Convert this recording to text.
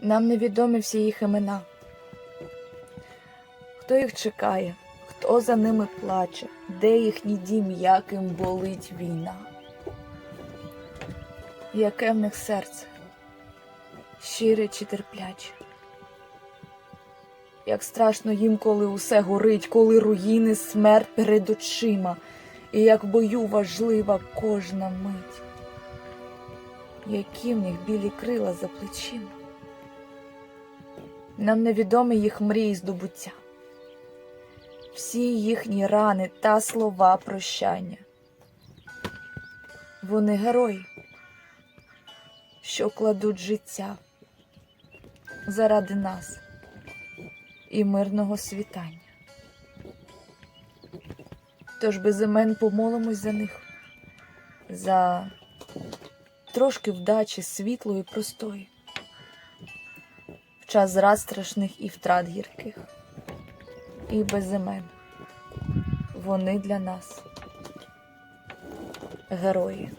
Нам невідомі всі їх імена. Хто їх чекає, хто за ними плаче, де їхній дім, яким болить війна? Яке в них серце, щире чи терпляче? Як страшно їм, коли усе горить, коли руїни смерть перед очима, і як в бою важлива кожна мить, які в них білі крила за плечима. Нам невідомі їх мрії здобуття, всі їхні рани та слова прощання. Вони герої, що кладуть життя заради нас і мирного світання. Тож без імен помолимось за них, за трошки вдачі світлої, простої, час зрад страшних і втрат гірких, і без імен. Вони для нас герої.